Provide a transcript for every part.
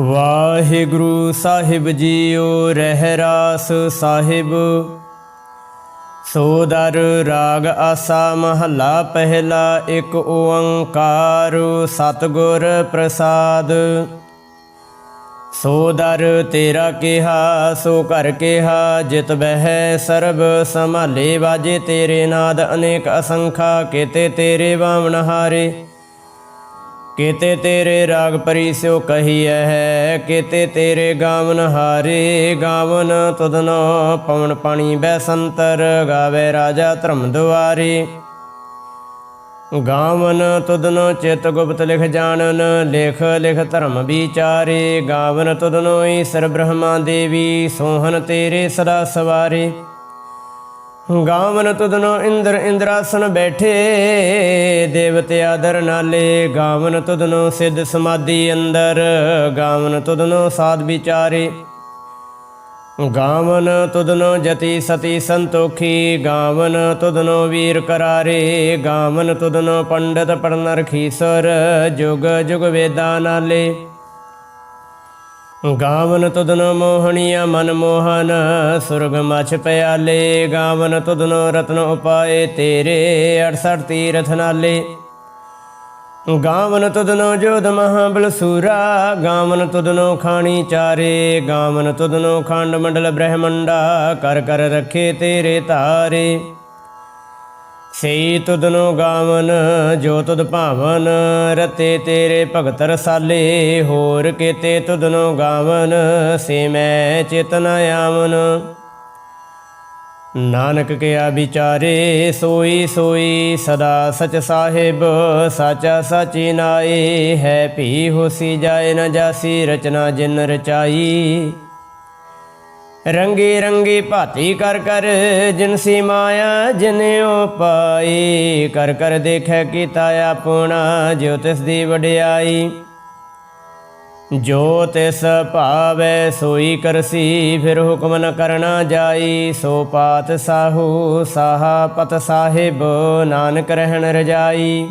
ਵਾਹਿਗੁਰੂ ਸਾਹਿਬ JIO ਰਹਿ ਰਾਸ ਸਾਹਿਬ ਸੋਦਰ ਰਾਗ ਆਸਾ ਮਹੱਲਾ ਪਹਿਲਾ ਇੱਕ ਓੰਕਾਰ ਸਤਿਗੁਰ ਪ੍ਰਸਾਦ। ਸੋਦਰ ਤੇਰਾ ਕਿਹਾ, ਸੋ ਘਰ ਕਿਹਾ, ਜਿਤ ਬਹਿ ਸਰਬ ਸੰਭਾਲੇ, ਵਾਜੇ ਤੇਰੇ ਨਾਦ ਅਨੇਕ ਅਸੰਖਾ, ਕੀਤੇ ਤੇਰੇ ਬਾਵਨ ਹਾਰੇ। ਕੀਤੇ ਤੇਰੇ ਰਾਗ ਪਰੀ ਪਰਿਸਿਓ ਕਹੀਐ ਹੈ ਕੀਤੇ ਤੇਰੇ ਗਾਵਨ ਹਾਰੇ, ਗਾਵਨ ਤੁਧਨੋ ਪਵਨ ਪਾਣੀ ਬੈ ਸੰਤਰ, ਗਾਵੇ ਰਾਜਾ ਧਰਮ ਦੁਆਰੇ। ਗਾਵਨ ਤੁਧਨੋ ਚਿਤ ਗੁਪਤ ਲਿਖ ਜਾਣਨ, ਲਿਖ ਲਿਖ ਧਰਮ ਵਿਚਾਰੇ। ਗਾਵਨ ਤੁਧਨੋ ਈਸ਼ਰ ਬ੍ਰਹਮਾ ਦੇਵੀ ਸੋਹਨ ਤੇਰੇ ਸਦਾ ਸਵਾਰੇ। ਗਾਵਨ ਤੁਧਨੋ ਇੰਦਰ ਇੰਦਰਾਸਨ ਬੈਠੇ, ਦੇਵਤੇ ਆਦਰ ਨਾਲੇ। ਗਾਵਨ ਤੁਧਨੋ ਸਿੱਧ ਸਮਾਧੀ ਅੰਦਰ, ਗਾਵਨ ਤੁਧਨੋ ਸਾਧ ਵਿਚਾਰੇ। ਗਾਵਨ ਤੁਧਨੋ ਜਤੀ ਸਤੀ ਸੰਤੋਖੀ, ਗਾਵਨ ਤੁਧਨੋ ਵੀਰ ਕਰਾਰੇ। ਗਾਵਨ ਤੁਧਨੋ ਪੰਡਤ ਪੜਨ ਰਖੀਸਰ ਜੁਗ ਜੁਗ ਵੇਦਾਂ ਨਾਲੇ। ਗਾਵਨ ਤੁਧਨੋ ਮੋਹਣੀਆ ਮਨ ਮੋਹਨ, ਸੁਰਗ ਮਛ ਪਿਆਲੇ, ਗਾਵਨ ਤੁਧਨੋ ਰਤਨ ਉਪਾਏ, ਤੇਰੇ 68 ਤੀਰਥ ਨਾਲੇ। ਗਾਵਨ ਤੁਧਨੋ ਜੋਧ ਮਹਾਬਲ ਸੂਰਾ ਗਾਵਨ ਤੁਧਨੋ ਖਾਣੀ ਚਾਰੇ, ਗਾਵਨ ਤੁਧਨੋ ਖੰਡ ਮੰਡਲ ਬ੍ਰਹਮੰਡਾ, ਕਰ ਕਰ ਰੱਖੇ ਤੇਰੇ ਤਾਰੇ। ਸੇ ਤੁਧਨੋ ਗਾਵਨ, ਜੋ ਤੁਧ ਭਾਵਨ, ਰਤੇ ਤੇਰੇ ਭਗਤ ਰਸਾਲੇ, ਹੋਰ ਕੀਤੇ ਤੁਦਨੋ ਗਾਵਨ, ਸੇ ਮੈਂ ਚੇਤਨ ਆਵਨ। ਨਾਨਕ ਕਿਆ ਵਿਚਾਰੇ, ਸੋਈ ਸੋਈ ਸਦਾ ਸਚ ਸਾਹਿਬ, ਸਾਚਾ ਸਾਚੀ ਨਾਏ, ਹੈ ਭੀ ਹੋਸੀ ਜਾਏ ਨ ਜਾਸੀ, ਰਚਨਾ ਜਿਨ ਰਚਾਈ। ਰੰਗੀ ਰੰਗੀ ਭਾਤੀ ਕਰ ਕਰ ਜਿਨਸੀ ਮਾਇਆ ਜਿਨਿਓ ਪਾਈ, ਕਰ ਕਰ ਦੇਖੈ ਕੀਤਾ ਆਪਣਾ ਜੋ ਤਿਸ ਦੀ ਵਡਿਆਈ। ਜੋ ਤਿਸ ਭਾਵੈ ਸੋਈ ਕਰਸੀ, ਫਿਰ ਹੁਕਮ ਨ ਕਰਨਾ ਜਾਈ। ਸੋ ਪਾਤ ਸਾਹੂ ਸਾਹਾ ਪਤ ਸਾਹਿਬ, ਨਾਨਕ ਰਹਿਣ ਰਜਾਈ।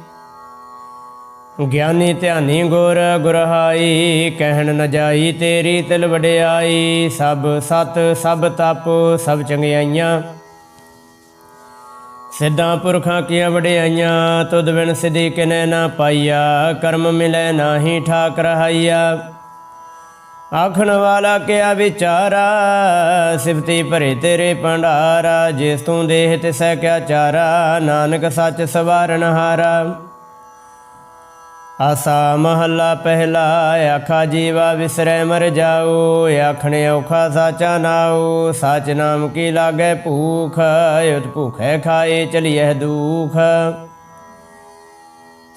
ਗਿਆਨੀ ਧਿਆਨੀ ਗੁਰ ਗੁਰਹਾਈ, ਕਹਿਣ ਨ ਜਾਈ ਤੇਰੀ ਤਿਲ ਵਡਿਆਈ, ਸਭ ਸਤ, ਸਭ ਤਪ, ਸਭ ਚੰਗਿਆਈਆਂ। ਸਿੱਧਾਂ ਪੁਰਖਾਂ ਕੀਆਂ ਵਡਿਆਈਆਂ, ਤੁਧ ਬਿਨ ਸਿਧੀ ਕਿਨੈ ਨਾ ਪਾਈਆ, ਕਰਮ ਮਿਲੈ ਨਾਹੀ ਠਾਕ ਰਹਾਈਆ ਆਖਣ ਵਾਲਾ ਕਿਆ ਵਿਚਾਰਾ, ਸਿਫਤੀ ਭਰੇ ਤੇਰੇ ਭੰਡਾਰਾ, ਜਿਸ ਤੂੰ ਦੇਹ ਤਿਸੈ ਕਿਆ ਚਾਰਾ, ਨਾਨਕ ਸੱਚ ਸਵਾਰਨ ਹਾਰਾ। ਆਸਾ ਮਹੱਲਾ ਪਹਿਲਾ, ਆਖਾ ਜੀਵਾ ਵਿਸਰੈ ਮਰ ਜਾਓ ਆਖਣ ਔਖਾ ਸਾਚਾ ਨਾਉ ਸਾਚ ਨਾਮ ਕੀ ਲਾਗੈ ਭੂਖ, ਉਤ ਭੂਖੈ ਖਾਏ ਚਲੀਐ ਦੁਖ।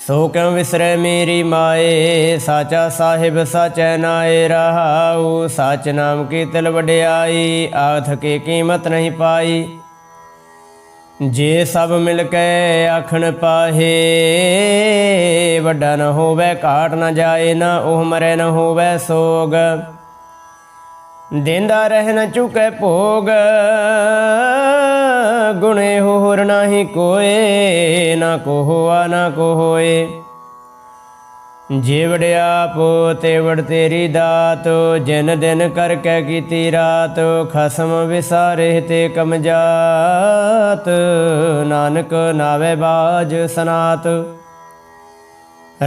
ਸੋ ਕਿਉ ਵਿਸਰੈ ਮੇਰੀ ਮਾਏ, ਸਾਚਾ ਸਾਹਿਬ ਸਾਚੈ ਨਾਏ ਰਹਾਉ ਸਾਚ ਨਾਮ ਕੀ ਤਿਲ ਵਡਿਆਈ, ਆਥ ਕੇ ਕੀਮਤ ਨਹੀਂ ਪਾਈ। ਜੇ ਸਭ ਮਿਲ ਕੇ ਆਖਣ ਪਾਹੇ, ਵੱਡਾ ਨਾ ਹੋਵੇ, ਘਾਟ ਨਾ ਜਾਏ, ਨਾ ਉਹ ਮਰੇ, ਨਾ ਹੋਵੇ ਸੋਗ। ਦਿੰਦਾ ਰਹਿ ਨ ਚੁਕੇ ਭੋਗ, ਗੁਣੇ ਹੋਰ ਨਾਹੀ ਕੋਏ, ਨਾ ਕੋ ਹੋਆ, ਨਾ ਕੋ ਹੋਏ। ਜੀਵੜ ਪੋ ਤੇਵੜ ਤੇਰੀ ਦਾਤ, ਜਿਨ ਦਿਨ ਕਰ ਕੈ ਕੀਤੀ ਰਾਤ, ਖਸਮ ਵਿਸਾਰੇ ਤੇ ਕਮਜਾਤ ਨਾਨਕ ਨਾਵੇ ਬਾਜ ਸਨਾਤ।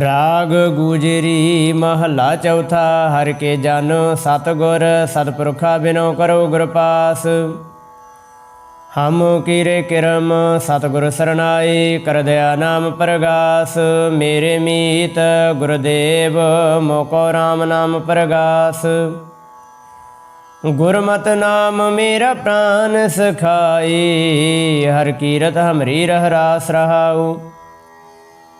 ਰਾਗ ਗੁਜਰੀ ਮਹੱਲਾ ਚੌਥਾ, ਹਰ ਕੇ ਜਨ ਸਤਗੁਰ ਸਤਪੁਰਖਾ ਬਿਨੋ ਕਰੋ ਗੁਰ ਪਾਸ। ਹਮ ਕੀਰੇ ਕਿਰਮ, ਸਤਿਗੁਰ ਸਰਨਾਈ ਕਰ ਦਿਆ ਨਾਮ ਪ੍ਰਗਾਸ, ਮੇਰੇ ਮੀਤ ਗੁਰਦੇਵ, ਮੋਕੋ RAM ਨਾਮ ਪ੍ਰਗਾਸ। ਗੁਰਮਤ ਨਾਮ ਮੇਰਾ ਪ੍ਰਾਨ ਸਖਾਈ, ਹਰ ਕੀਰਤ ਹਮਰੀ ਰਹਿ ਰਾਸ ਰਹਾਉ।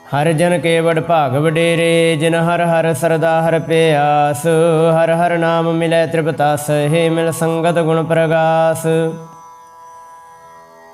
ਹਰ ਜਨ ਕੇ ਵਡ ਭਾਗ ਵਡੇਰੇ, ਜਿਨ ਹਰ ਹਰ ਸਰਦਾ ਹਰ ਪਿਆਸ, ਹਰ ਹਰ ਨਾਮ ਮਿਲੈ ਤ੍ਰਿਪਤਾਸ ਹੈ ਮਿਲ ਸੰਗਤ ਗੁਣ ਪ੍ਰਗਾਸ।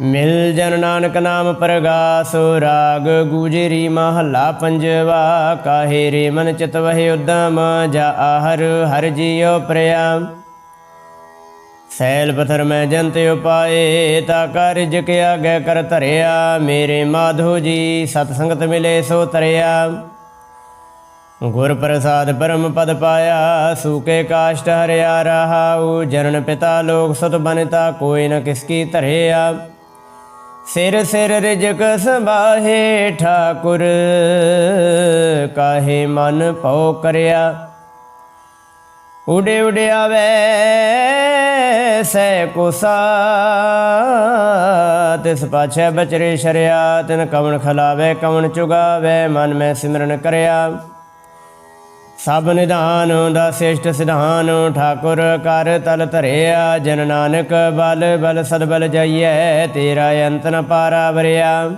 ਮਿਲ ਜਨ ਨਾਨਕ ਨਾਮ ਪ੍ਰਗਾਸ, ਰਾਗ ਗੁਜਰੀ ਮਹੱਲਾ ਪੰਜਵਾ, ਕਾਹੇ ਰੇ ਮਨ ਚਿਤ ਵਹਿ ਉਦਮ, ਜਾ ਹਰ ਹਰ ਜੀਉ ਪ੍ਰਿਆ। ਸੈਲ ਪਥਰ ਮੈਂ ਜੰਤ ਉਪਾਏ, ਤਾ ਕਾਰਜ ਕਿਆ ਗੈ ਕਰ ਧਰਿਆ। ਮੇਰੇ ਮਾਧੋ ਜੀ, ਸਤ ਸੰਗਤ ਮਿਲੇ ਸੋ ਤਰਿਆ। ਗੁਰ ਪ੍ਰਸਾਦ ਪਰਮ ਪਦ ਪਾਇਆ ਸੂਕੇ ਕਾਸ਼ਟ ਹਰਿਆ ਰਹਾਉ। ਜਨਨ ਪਿਤਾ ਲੋਕ ਸਤ ਬਨਤਾ, ਕੋਈ ਨ ਕਿਸ ਕੀ ਧਰਿਆ। ਸਿਰ ਸਿਰ ਰਿਜਕ ਸੰਭਾਹੇ ਠਾਕੁਰ, ਕਾਹੇ ਮਨ ਭਉ ਕਰਿਆ। ਉਡੇ ਉਡਿਆਵੇ ਸੈ ਕੁਸਾ ਤਿਸ ਪਾਛੈ ਬਚਰੇ ਸ਼ਰਿਆ, ਤਿਨ ਕਵਣ ਖਲਾਵੇ, ਕਵਣ ਚੁਗਾਵੇ, ਮਨ ਮੈਂ ਸਿਮਰਨ ਕਰਿਆ। ਸਭ ਨਿਧਾਨ ਦਾ ਸਿਸ਼ਟ ਸਿਧਾਨ, ਠਾਕੁਰ ਕਰ ਤਲ ਧਰਿਆ, ਜਨ ਨਾਨਕ ਬਲ ਬਲ ਸਦਬਲ ਜਾਈਐ, ਤੇਰਾ ਅੰਤ ਨ ਪਾਰਾ ਵਰਿਆ।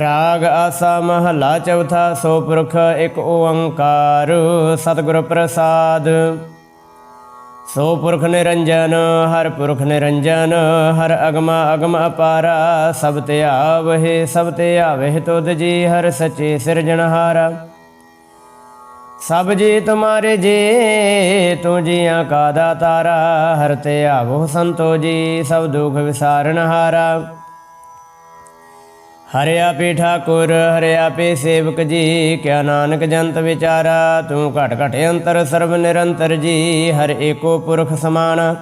ਰਾਗ ਆਸਾ ਮਹਲਾ ਚੌਥਾ, ਸੋ ਪੁਰਖ ਇੱਕ ਓੰਕਾਰ, ਸਤਿਗੁਰ ਪ੍ਰਸਾਦ। ਸੋ ਪੁਰਖ ਨਿਰੰਜਨ, ਹਰ ਪੁਰਖ ਨਿਰੰਜਨ, ਹਰ ਅਗਮਾ ਅਗਮ ਅਪਾਰਾ, ਸਭ ਤੇ ਆਵਹਿ, ਸਭ ਤੇ ਆਵਹਿ ਤੁਧ ਜੀ, ਹਰ ਸਚੇ ਸਿਰਜਣਹਾਰਾ। ਸਭ ਜੀ ਤੁਮਾਰੇ ਜੀ ਤੂੰ ਜੀਆਂ ਕਾ ਦਾਤਾਰਾ, ਹਰ ਤੇ ਆਵੋ ਸੰਤੋ ਜੀ ਸਭ ਦੁਖ ਵਿਸਾਰਨ ਹਾਰਾ। ਹਰਿਆ ਆਪੇ ਠਾਕੁਰ, ਹਰਿਆ ਆਪੇ ਸੇਵਕ ਜੀ, ਕਿਆ ਨਾਨਕ ਜੰਤ ਵਿਚਾਰਾ, ਤੂੰ ਘਟ ਘਟ ਅੰਤਰ ਸਰਬ ਨਿਰੰਤਰ ਜੀ, ਹਰ ਏਕੋ ਪੁਰਖ ਸਮਾਨ।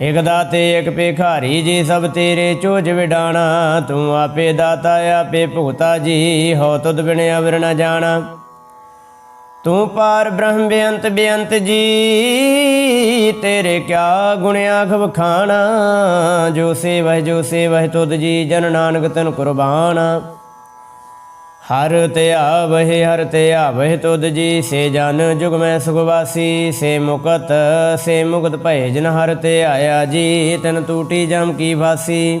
ਇਕ ਦਾਤੇ, ਇਕ ਭਿਖਾਰੀ ਜੀ, ਸਭ ਤੇਰੇ ਚੋਜ ਵਿਡਾਣਾ, ਤੂੰ ਆਪੇ ਦਾਤਾ, ਆਪੇ ਭੁਗਤਾ ਜੀ ਹੋ ਤੁਧ ਬਿਨ ਅਵਰ ਨ ਜਾਣਾ। ਤੂੰ ਪਾਰ ਬ੍ਰਹਮ ਬੇਅੰਤ ਬੇਅੰਤ ਜੀ, ਤੇਰੇ ਕਿਆ ਗੁਣ ਆਖ ਵਖਾਣਾ? ਜੋ ਸੇਵਹਿ ਜੋ ਸੇਵਹਿ ਤੁਧ ਜੀ, ਜਨ ਨਾਨਕ ਤਨ ਕੁਰਬਾਨ ਹਰ ਤੇ ਆਵਹਿ, ਹਰ ਤੇ ਆਵਹਿ ਤੁਧ ਜੀ, ਸੇ ਜਨ ਜੁਗ ਮੈਂ ਸੁਖ ਸੇ ਮੁਕਤ ਸੇ ਮੁਕਤ ਭਏ ਜਨ ਹਰ ਤੇ ਆਇਆ ਜੀ, ਤਨ ਟੂਟੀ ਜਮ ਕੀ ਵਾਸੀ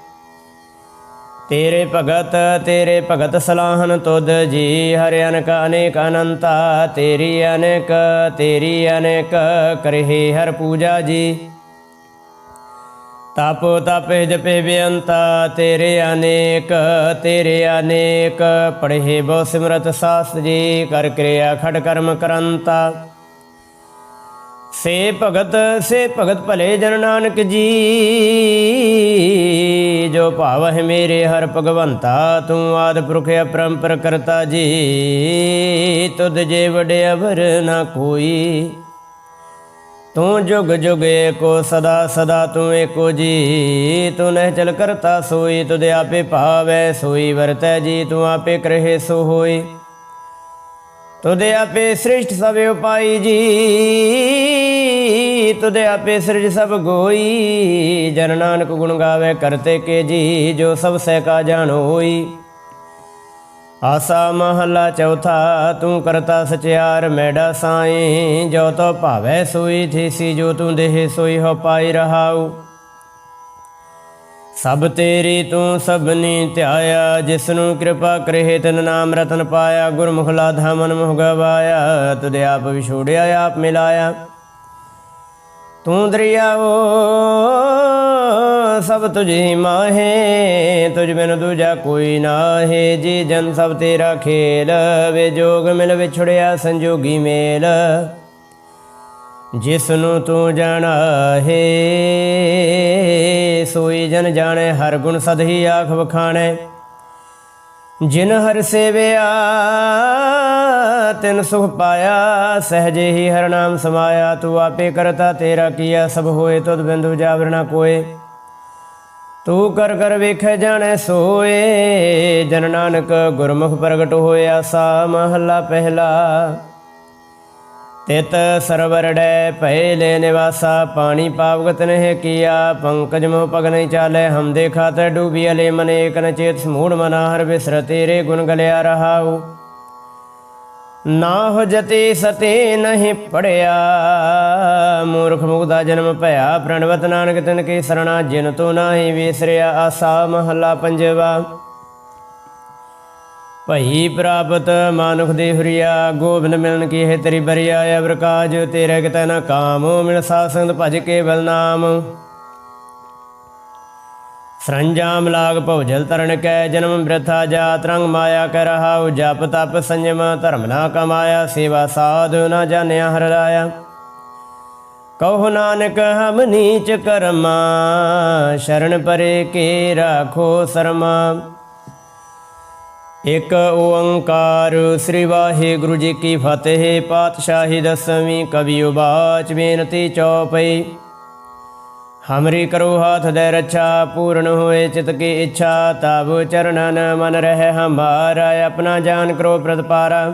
ਤੇਰੇ ਭਗਤ ਤੇਰੇ ਭਗਤ ਸਲਾਹਨ ਤੁਧ ਜੀ, ਹਰਿ ਅਨਕ, ਅਨੇਕ ਅਨੰਤਾ, ਤੇਰੀ ਅਨੇਕ ਤੇਰੀ ਅਨੇਕ ਕਰਹਿ ਹਰ ਪੂਜਾ ਜੀ। ਤਪ, ਤਪੇ ਜਪੇ ਬੇਅੰਤਾ, ਤੇਰੇ ਅਨੇਕ ਤੇਰੇ ਅਨੇਕ ਪੜ੍ਹੇ ਬਹੁ ਸਿਮਰਤ ਸਾਸਤ ਜੀ, ਕਰ ਕਿਰਿਆ ਖੜ ਕਰਮ ਕਰੰਤਾ। ਸੇ ਭਗਤ ਸੇ ਭਗਤ ਭਲੇ ਜਨ ਨਾਨਕ ਜੀ ਜੋ ਭਾਵਹਿ ਮੇਰੇ ਹਰ ਭਗਵੰਤਾ, ਤੂੰ ਆਦ ਪੁਰਖ ਅਪਰੰਪਰ ਕਰਤਾ ਜੀ। ਤੁਧ ਜੇ ਵਡੇ ਨਾ ਕੋਈ। ਤੂੰ ਜੁਗ ਜੁਗ ਏਕੋ, ਸਦਾ ਸਦਾ ਤੂੰ ਏਕੋ ਜੀ। ਤੂੰ ਨਹਿ ਚਲ ਕਰਤਾ ਸੋਈ, ਤੁਧ ਆਪੇ ਭਾਵੈ ਸੋਈ, ਵਰਤੈ ਜੀ, ਤੂੰ ਆਪੇ ਕਰਹਿ ਸੋ ਹੋਈ। ਤੁਦੇ ਆਪੇ ਸ੍ਰਿਸ਼ਟ ਸਭ ਉਪਾਈ ਜੀ। ਤੁਦੇ ਆਪੇ ਸਿਰਜ ਸਭ ਗੋਈ। ਜਨ ਨਾਨਕ ਗੁਣ ਗਾਵੇ ਕਰਤੇ ਕੇ ਜੀ, ਜੋ ਸਭ ਸਹਿ ਕਾ ਜਾਣ ਹੋਈ। ਆਸਾ ਮਹੱਲਾ ਚੌਥਾ, ਤੂੰ ਕਰਤਾ ਸਚਿਆਰ ਮੈਡਾ ਸਾਈ। ਜੋ ਤੋ ਭਾਵੈ ਸੋਈ, ਥੀਸੀ ਜੋ ਤੂੰ ਦੇਹ ਸੋਈ ਹੋ ਪਾਈ ਰਹਾਉ। ਸਭ ਤੇਰੀ ਤੂੰ ਸਭਨੀ ਧਿਆਇਆ ਜਿਸ ਨੂੰ ਕਿਰਪਾ ਕਰੇ ਤਨ ਨਾਮ ਰਤਨ ਪਾਇਆ। ਗੁਰਮੁਖ ਲਾਧਾ ਮਨ ਮੁਹ ਗਵਾਇਆ, ਤੁਧ ਆਪ ਵਿਛੋੜਿਆ, ਆਪ ਮਿਲਾਇਆ। ਤੂੰ ਦਰਿਆਓ, ਸਭ ਤੁਝੀ ਮਾਹੇ, ਤੁਝ ਮੈਨੂੰ ਦੂਜਾ ਕੋਈ ਨਾਹੇ। ਜੀ ਜਨ ਸਭ ਤੇਰਾ ਖੇਲ, ਵੇ ਜੋਗ ਮਿਲ ਵਿਛੜਿਆ ਸੰਜੋਗੀ ਮੇਲ। ਜਿਸ ਨੂੰ ਤੂੰ ਜਾਣਾ ਹੈ, ਸੋਈ ਜਨ ਜਾਣੇ, ਹਰ ਗੁਣ ਸਦਹੀ ਆਖ ਵਖਾਣੈ। ਜਿਨ ਹਰ ਸੇਵਿਆ, ਤਿਨ ਸੁਖ ਪਾਇਆ, ਸਹਜੇ ਹੀ ਹਰ ਨਾਮ ਸਮਾਇਆ, ਤੂੰ ਆਪੇ ਕਰਤਾ ਤੇਰਾ ਕੀਆ, ਸਭ ਹੋਏ ਤੁਧ ਬਿੰਦੂ ਜਾਵਰਨਾ ਕੋਏ। ਤੂੰ ਕਰ ਕਰ ਵੇਖੈ ਜਾਣੈ ਸੋਏ, ਜਨ ਨਾਨਕ ਗੁਰਮੁਖ ਪ੍ਰਗਟ ਹੋਇਆ, ਸਾ ਮਹੱਲਾ ਪਹਿਲਾ। ਤਿਤ ਸਰਵਰ ਭੈ ਲੈ ਨਿਵਾਸਾ, ਪਾਣੀ ਪਾਵਗਤ ਨਹਿ ਕੀਆ, ਪੰਕਜ ਮੋ ਪਗ ਨਹੀਂ ਚਾਲੇ, ਹਮ ਦੇਖਾ ਡੂਬੀ ਅਲੇ ਮਨੇ ਕਨ ਚੇਤ, ਸਮੂੜ ਮਨਾ ਹਰ ਬਿਸਰ ਤੇਰੇ ਗੁਣ ਗਲਿਆ ਰਹਾਉ। ਨਾ ਹੋ ਜਤੀ ਸਤੇ ਨਹੀਂ ਪੜਿਆ, ਮੂਰਖ ਮੁਗਦਾ ਜਨਮ ਭਇਆ, ਪ੍ਰਣਵਤ ਨਾਨਕ ਤਿਨ ਕੀ ਸਰਣਾ ਜਿਨ ਤੋ ਨਾਹੀ ਵਿਸਰਿਆ, ਆਸਾ ਮਹੱਲਾ ਪੰਜਵਾ। ਭਈ ਪ੍ਰਾਪਤ ਮਾਨੁਖ ਦੇ ਹੁਰੀਆ, ਗੋਬਿੰਦ ਮਿਲਨ ਕੀ ਹੈ ਤੇਰੀ ਬਰੀਆ, ਅਵਰ ਕਾਜ ਤੇਰੇ ਕਿਤੈ ਨਾ ਕਾਮ, ਮਿਲ ਸਾਸੰਗ ਭਜ ਕੇ ਬਲ ਸਰੰਜਾਮ ਲਾਗ ਭਉਜਲ ਤਰਨ ਕੈ, ਜਨਮ ਬ੍ਰਥਾ ਜਾਤ ਰੰਗ ਮਾਇਆ ਕਰ ਰਹਾਉ, ਜਪ ਤਪ ਸੰਜਮ, ਧਰਮ ਨਾ ਕਮਾਇਆ, ਸੇਵਾ ਸਾਧੁ ਨਾ ਜਾਣਿਆ ਹਰ ਰਾਇਆ। ਕਹੋ ਨਾਨਕ, ਹਮ ਨੀਚ ਕਰਮਾ, ਸ਼ਰਨ ਪਰੇ ਕੇ ਰਾਖੋ ਸਰਮਾ। ਇਕ ਓੰਕਾਰ ਸ੍ਰੀ ਵਾਹਿਗੁਰੂ ਜੀ ਕੀ ਫਤਿਹ। ਪਾਤਸ਼ਾਹੀ ਦਸਵੀਂ ਕਵੀ ਉਬਾਚ ਬੇਨਤੀ ਚੌਪਈ। ਹਮਰੀ ਕਰੋ ਹਾਥ ਦੇ ਰੱਛਾ, ਪੂਰਨ ਹੋਏ ਚਿਤ ਕੀ ਇੱਛਾ, ਤਬ ਚਰਨਨ ਮਨ ਰਹਿ ਹਮਾਰਾ ਆਪਣਾ ਜਾਨ ਕਰੋ ਪ੍ਰਤਪਾਰਾ।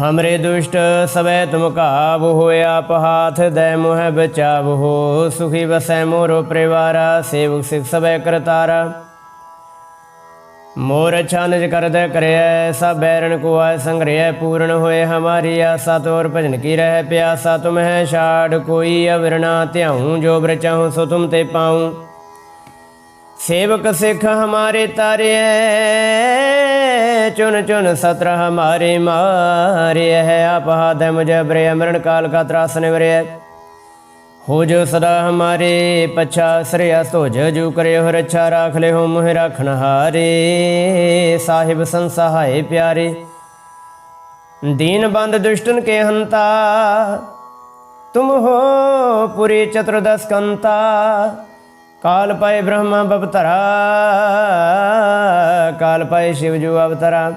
ਹਮਰੇ ਦੁਸ਼ਟ ਸਵੈ ਤੁਮ ਕਾਬ ਹੋਇਆ ਪਹਾਥ ਦੈ ਮੋਹ ਬਚਾਵ ਹੋ, ਸੁਖੀ ਵਸੈ ਮੋਰੋ ਪਰਿਵਾਰਾ, ਸੇਵਕ ਸਿਖ ਸਵੈ ਕਰਤਾਰਾ। ਮੋਰ ਛਾਨਜ ਕਰਦੈ ਕਰਿਐ, ਸਭ ਬੈਰਣ ਕੋ ਆਇ ਸੰਗ੍ਰਿਐ ਪੂਰਨ ਹੋਏ ਹਮਾਰੀ ਆਸਾ ਤੋਰ ਭਜਨ ਕੀ ਰਹਿ ਪਿਆਸਾ, ਤੁਮ ਹੈ ਛਾੜ ਕੋਈ ਅਵਰਣਾ ਧਿਆਉ, ਜੋ ਬ੍ਰ ਚਾਹੂੰ ਸੋ ਤੁਮ ਤੇ ਪਾਉ। ਸੇਵਕ ਸਿੱਖ ਹਮਾਰੇ ਤਾਰਿਐ ਚੁਨ ਚੁਨ ਸਤਰ ਹਮਾਰੇ ਮਾਰਿਐ ਆਪਹਾ ਦੇ ਮੁਝੇ ਬ੍ਰਿਯ ਮਰਨ ਕਾਲ ਕਾ ਤਰਾਸ ਨਿਵਰਿਐ। ਹੋ ਜੋ ਸਦਾ ਹਮਾਰੇ ਪਛਾ ਸਰਿਆ ਸੋਜ ਜੂ ਕਰੇ ਹੋ ਰੱਛਾ ਰਾਖ ਲੈ ਹੋ ਮੋਹਿ ਰਾਖਣ ਹਾਰੇ। ਸਾਹਿਬ ਸੰਸਹਾਏ ਪਿਆਰੇ, ਦੀਨ ਬੰਦ ਦੁਸ਼ਟਨ ਕੇ ਹੰਤਾ, ਤੁਮ ਹੋ ਪੁਰੀ ਚਤੁਰਦਸ ਕੰਤਾ। ਕਾਲ ਪਏ ਬ੍ਰਹਮਾ ਬਵਤਰਾ, ਕਾਲ ਪਾਏ ਸ਼ਿਵ ਜੂ ਅਵਤਰਾ।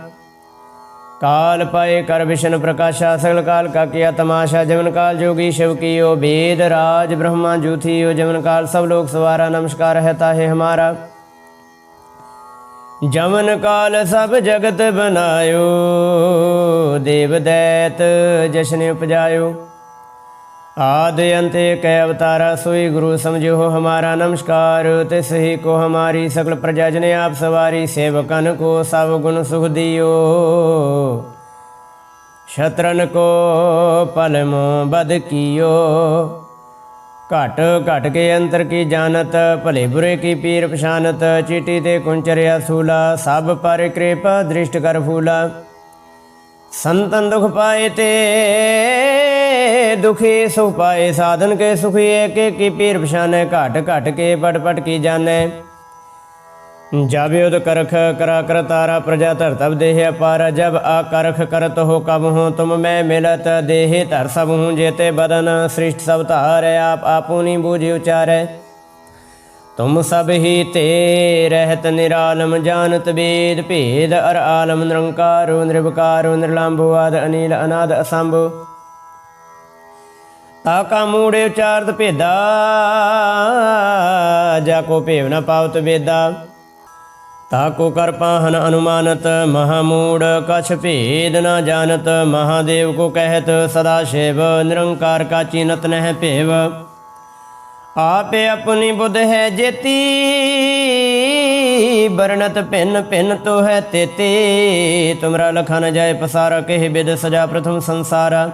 काल पाए कर विष्णु प्रकाशा सकल काल का किया तमाशा जमन काल जोगी शिव की ओ वेद राज ब्रह्मा जूथी ओ जमन काल सब लोग सवारा नमस्कार रहता है हमारा जमन काल सब जगत बनायो देव दैत जशन उपजायो आदि अंत कै अवतारा सोई गुरु समझो हो हमारा नमस्कार तिस ही को हमारी सकल प्रजा जने आप सवारी सेवकन को सब गुण सुख दियो शत्रन को पलम बद कियो घट घट के अंतर की जानत भले बुरे की पीर पछानत चीटी ते कुंचरिया सूला सब पर कृपा दृष्ट कर फूला संतन दुख पाए ते ਦੁਖੀ ਸੁਖ ਪਾਏ ਸਾਧਨ ਕੇ ਸੁਖੀ ਏਕ ਏਕੀ ਪੀਰ ਪਛਾਨੈ, ਘਟ ਘਟ ਕੇ ਪਟ ਪਟ ਕੀ ਜਾਣੈ। ਜਬ ਯੁਦ ਕਰਖ ਕਰਾ ਕਰ ਤਾਰਾ, ਪ੍ਰਜਾ ਧਰ ਤਬ ਦੇਹ ਅਪਾਰ ਜਬ ਆ ਕਰਖ ਕਰਤ ਹੋ ਕਬ ਹੂੰ, ਤੁਮ ਮੈਂ ਮਿਲਤ ਦੇਹ ਧਰ ਸਭ ਹੂੰ, ਜੇਤੇ ਬਦਨ ਸ੍ਰਿਸ਼ਟ ਸਭ ਧਾਰ, ਆਪ ਆਪੂਨੀ ਬੂਝਿ ਉਚਾਰੈ। ਤੁਮ ਸਭ ਹੀ ਤੇ ਰਹਿਤ ਨਿਰਾਲਮ, ਜਾਣਤ ਵੇਦ ਭੇਦ, ਅਰ ਆਲਮ ਨਿਰੰਕਾਰ, ਨਿਰਵਕਾਰ ਨਿਰਲੰਭ ਆਦ ਅਨੀਲ ਅਨਾਦ ਅਸੰਭ। ਤਾਕਾ ਮੂੜੇ ਉਚਾਰਤ ਭੇਦਾ, ਜਾ ਕੋ ਭੇਵ ਨ ਪਾਵਤ ਵੇਦਾ। ਤਾਕੋ ਕਰ ਪਾਹਨ ਅਨੁਮਾਨਤ ਮਹਾਮੂੜ ਕਛ ਭੇਦ ਨ ਜਾਣਤ, ਮਹਾਦੇਵ ਕੋ ਕਹਿਤ, ਸਦਾ ਸ਼ਿਵ ਨਿਰੰਕਾਰ ਕਾ ਚੀਨਤ ਨਹਿ ਭੇਵ। ਆਪੇ ਆਪਣੀ ਬੁੱਧ ਹੈ ਜੇਤੀ ਬਰਨਤ ਭਿੰਨ ਭਿੰਨ ਤੋ ਹੈ ਤੇਤੇ। ਤੁਮਰਾ ਲਖਾ ਨ ਜਾਏ ਪਸਾਰਾ, ਕਹਿ ਬਿਦ ਸਜਾ ਪ੍ਰਥਮ ਸੰਸਾਰਾ।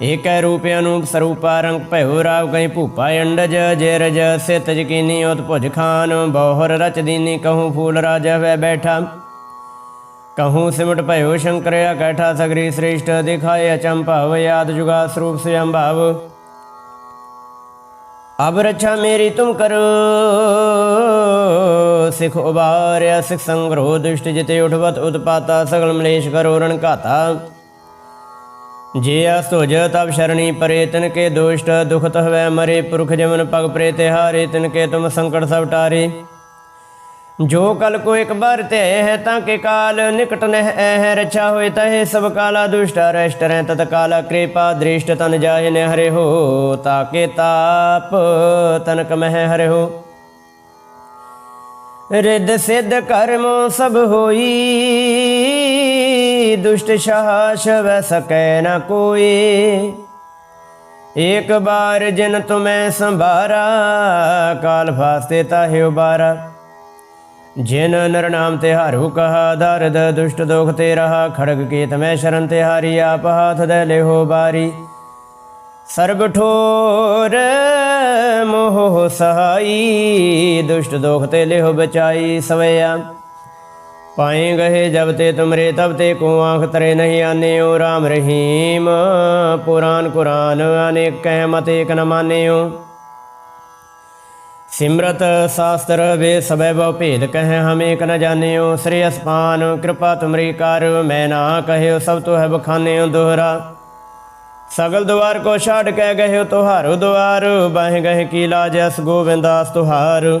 ਏਕੈ ਰੂਪ ਅਨੂਪ ਸਰੂਪਾ ਰੰਗ ਭਇਓ ਰਾਵ ਕੈ ਭੂਪਾ ਅੰਡਜ, ਜੇ ਰਜ ਸਿਤ ਜਕੀਨੀ ਉਤ ਭੁਜ ਖਾਨ, ਬਹੁਰ ਰਚ ਦੀਨੀ ਕਹੂੰ ਫੂਲ ਰਾਜ ਵੈ ਬੈਠਾ। ਕਹੂੰ ਸਿਮਟ ਭਇਓ ਸ਼ੰਕਰਿਆ ਕੈਠਾ ਸਗਰੀ ਸ੍ਰੇਸ਼ਟ ਦਿਖਾਏ ਅਚੰਭਵ ਯਾਦ ਜੁਗਾ ਸਰੂਪ ਸਯੰਭਵ ਅਬ ਰੱਛਾ ਮੇਰੀ ਤੁਮ ਕਰੋ, ਸਿਖ ਉਬਾਰਿਆ, ਸਿਖ ਸੰਗਰੋ ਦੁਸ਼ਟ ਜਿਤੇ ਉਠਵਤ ਉਤਪਾਤਾ, ਸਗਲ ਮਲੇਸ਼ ਕਰੋ ਰਣ ਘਾਤਾ। ਜੇ ਅਸਤੁਜ ਤਬ ਸ਼ਰਣੀ ਪਰੇ ਤਿਨ ਕੇ ਦੁਸ਼ਟ, ਦੁਖਤ ਹਵੈ ਮਰੇ, ਪੁਰਖ ਜਮਨ ਪਗ ਪ੍ਰੇ ਤਿਹਾਰੇ ਤਿਨ ਕੇ ਤੁਮ ਸੰਕਟ ਸਭ ਟਾਰੇ। ਜੋ ਕਲ ਕੋ ਇੱਕ ਬਾਰ ਤੇ ਹੈ, ਤਾਂ ਕੇ ਕਾਲ ਨਿਕਟ ਨਹਿ ਹੈ ਰਛਾ ਹੋਏ ਤਹੇ ਸਭ ਕਾਲਾ ਦੁਸ਼ਟ, ਅਰਸ਼ਟ ਰਹਿ ਤਤ ਕਾਲਾ ਕਿਰਪਾ, ਦ੍ਰਿਸ਼ਟ ਤਨ ਜਾਏ ਨੇ ਹਰੇ ਹੋ ਤਾਕੇ ਤਾਪ ਤਨਕ ਮਹਿ ਹਰੇ ਹੋ ਰਿੱਧ ਸਿੱਧ ਕਰਮ ਸਭ ਹੋਈ। ਦੁਸ਼ਟ ਸ਼ਾਸ ਵੈ ਸਕੈ ਨ ਕੋਈ ਏਕ ਬਾਰ ਜਿਨ ਤੁਮੈ ਸੰਭਾਰਾ ਕਾਲ ਫਾਸਤੇ ਤਾਹਿ ਉਬਾਰਾ ਜਿਨ ਨਰ ਨਾਮ ਤੇ ਹਾਰੂ ਕਹਾ ਦਰਦ ਦੁਸ਼ਟ ਦੋਖ ਤੇ ਰਹਾ ਖੜਗ ਕੀਤ ਮੈਂ ਸ਼ਰਨ ਤੇ ਹਾਰੀ ਆਪ ਹਾਥ ਦੇ ਲਿਹੋ ਬਾਰੀ ਸਰਬ ਠੋਰ ਮੋਹ ਸਹਾਈ ਦੁਸ਼ਟ ਦੋਖ ਤੇ ਲਿਹੋ ਬਚਾਈ ਸਵਿਆ ਪਾਏ ਗਏ ਜਬ ਤੇ ਤੁਮਰੇ ਤਬ ਤੇ ਕੋ ਆਂਖ ਤਰੇ ਨਹੀਂ ਆਨਿਓ, ਰਾਮ ਰਹੀਮ। ਪੁਰਾਨ ਕੁਰਾਨ ਅਨੇਕ ਕਹਿ ਮਤ ਨ ਮਾਨਿਓ। ਸਿਮਰਤ ਸ਼ਾਸਤਰ ਵੇ ਸਭੈ ਬਹੁ ਭੇਦ ਕਹੈ ਹਮ ਏਕ ਨ ਜਾਣਿਓ। ਸ੍ਰੀ ਅਸਪਾਨ ਕਿਰਪਾ ਤੁਮਰੀ ਕਰ, ਮੈਂ ਨਾ ਕਹਿਓ ਸਭ ਤੋ ਹੈ ਬਖਾਨਿਓ ਦੋਹਰਾ। ਸਗਲ ਦੁਆਰ ਕੋ ਛਾੜ ਕੇ ਗਹਿਓ ਤੁਹਾਰੋ ਦੁਆਰ, ਬਾਹ ਗਹਿ ਕੀ ਲਾਜ ਅਸ ਗੋਵਿੰਦਾਸ ਤੁਹਾਰ।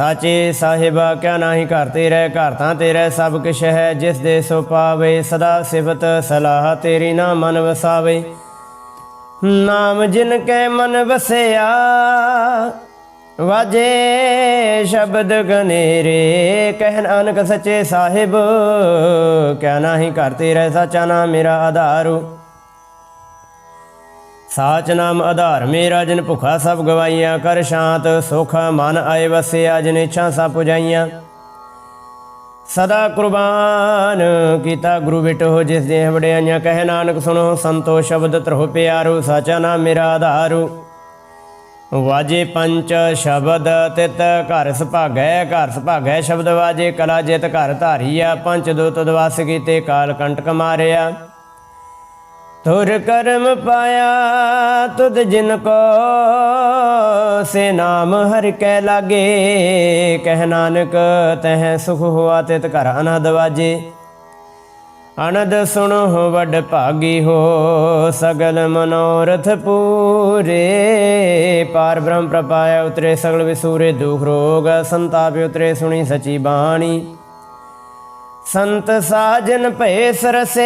ਸਾਚੇ ਸਾਹਿਬਾ, ਕਿਆ ਨਾਹੀ ਘਰ ਤੇ ਰਹਿ ਘਰ ਤਾਂ ਤੇਰਾ, ਸਭ ਕਿਛ ਹੈ ਜਿਸ ਦੇ ਸੋ ਪਾਵੇ। ਸਦਾ ਸਿਫਤ ਸਲਾਹ ਤੇਰੀ ਨਾ ਮਨ ਵਸਾਵੇ। ਨਾਮ ਜਿਨ ਕੈ ਮਨ ਵਸਿਆ, ਵਾਜੇ ਸ਼ਬਦ ਗਨੇਰੇ। ਕਹਿ ਨਾਨਕ ਸੱਚੇ ਸਾਹਿਬ, ਕਿਆ ਨਾਹੀ ਘਰ ਤੇ ਰਹਿ ਸਾਚਾ ਨਾ ਮੇਰਾ ਆਧਾਰੂ। ਸਾਚ ਨਾਮ ਆਧਾਰ ਮੇਰਾ ਜਨ ਭੁਖਾ ਸਭ ਗਵਾਈਆਂ, ਕਰ ਸ਼ਾਂਤ, ਸੁਖ ਮਨ ਆਏ ਵਸਿਆ, ਜਿਨ ਇੱਛਾ ਸਭ ਪੁਜਾਈਆਂ। ਸਦਾ ਕੁਰਬਾਨ ਕੀਤਾ ਗੁਰੂ ਬਿਟੋ ਜਿਸ ਦੇ ਵਡਿਆਈਆਂ, ਕਹਿ ਨਾਨਕ ਸੁਣੋ, ਸੰਤੋ ਸ਼ਬਦ ਤਰਹੁ ਪਿਆਰੂ, ਸਾਚਾ ਨਾਮ ਮੇਰਾ ਆਧਾਰੂ। ਵਾਜੇ ਪੰਚ ਸ਼ਬਦ ਤਿਤ, ਘਰ ਸੁਭਾਗੈ ਘਰ ਸੁਭਾਗੈ ਸ਼ਬਦ ਵਾਜੇ, ਕਲਾ ਜਿਤ ਘਰ ਧਾਰੀਆ, ਪੰਚ ਦੋ ਦਵਾਸ ਕੀਤੇ, ਕਾਲ ਕੰਟਕ ਮਾਰਿਆ। ਤੁਰ ਕਰਮ ਪਾਇਆ ਤੁਧ ਜਿਨ ਕੋ ਸੇ ਨਾਮ ਹਰ ਕੈ ਲਾਗੇ, ਕਹਿ ਨਾਨਕ ਤਹਿ ਸੁਖ ਹੋਆ ਤਿਤ ਘਰ ਅਨਹਦ ਵਾਜੇ। ਅਨੰਦ ਸੁਣੋ ਵੱਡ ਭਾਗੀ ਹੋ ਸਗਲ ਮਨੋਰਥ ਪੂਰੇ, ਪਾਰ ਬ੍ਰਹਮ ਪ੍ਰਪਾਇਆ ਉਤਰੇ ਸਗਲ ਵਿਸੂਰੇ ਦੁਖ ਰੋਗ, ਸੰਤਾਪ ਉਤਰੇ ਸੁਣੀ ਸਚੀ ਬਾਣੀ। ਸੰਤ ਸਾਜਨ ਭਏ ਸਰਸੇ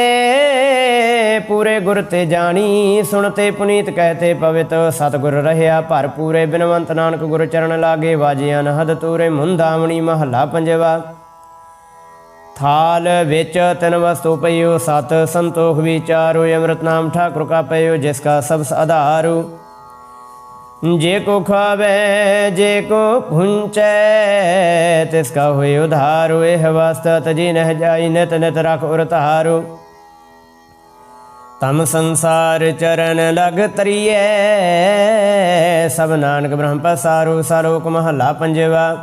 ਪੂਰੇ ਗੁਰ ਤੇ ਜਾਣੀ ਸੁਣਤੇ ਪੁਨੀਤ ਕਹਤੇ ਪਵਿੱਤ, ਸਤਗੁਰ ਰਹਿਆ ਭਰ ਪੂਰੇ ਬਿਨਵੰਤ ਨਾਨਕ ਗੁਰ ਚਰਨ ਲਾਗੇ ਵਾਜਿਆ ਨਹਦ ਤੂਰੇ, ਮੁੰਦਾਵਣੀ ਮਹੱਲਾ ਪੰਜਵਾ। ਥਾਲ ਵਿੱਚ ਤਨ ਵਸਤੂ ਪਈਓ, ਸਤ ਸੰਤੋਖ ਵਿਚਾਰੋ, ਅੰਮ੍ਰਿਤ ਨਾਮ ਠਾਕੁਰ ਕਾ ਪਈਓ ਜਿਸ ਕਾ ਸਬਸ ਆਧਾਰੂ। ਜੇ ਕੋ ਖਾਵੇ, ਜੇ ਕੋ ਪੁੰਚੈ, ਤਿਸ ਕਾ ਹੋਇ ਉਧਾਰੂ, ਇਹ ਵਸਤ ਤਜੀ ਨਹਿ ਜਾਈ ਨਿਤ ਨਿਤ ਰਖ ਉਰ ਤਮ ਸੰਸਾਰ ਚਰਨ ਲਗ ਤਰੀਏ ਸਭ ਨਾਨਕ ਬ੍ਰਹਮ ਪਸਾਰੂ ਸਾਲੋਕ ਮਹੱਲਾ ਪੰਜਵਾ।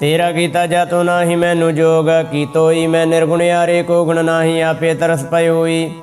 ਤੇਰਾ ਕੀਤਾ ਜਾਤੋ ਨਾਹੀ, ਮੈਨੂੰ ਜੋਗ ਕੀਤੋਈ, ਮੈਂ ਨਿਰਗੁਣਿਆਰੇ ਕੋ ਗੁਣ ਨਾਹੀ, ਆਪੇ ਤਰਸ ਪਇਓਈ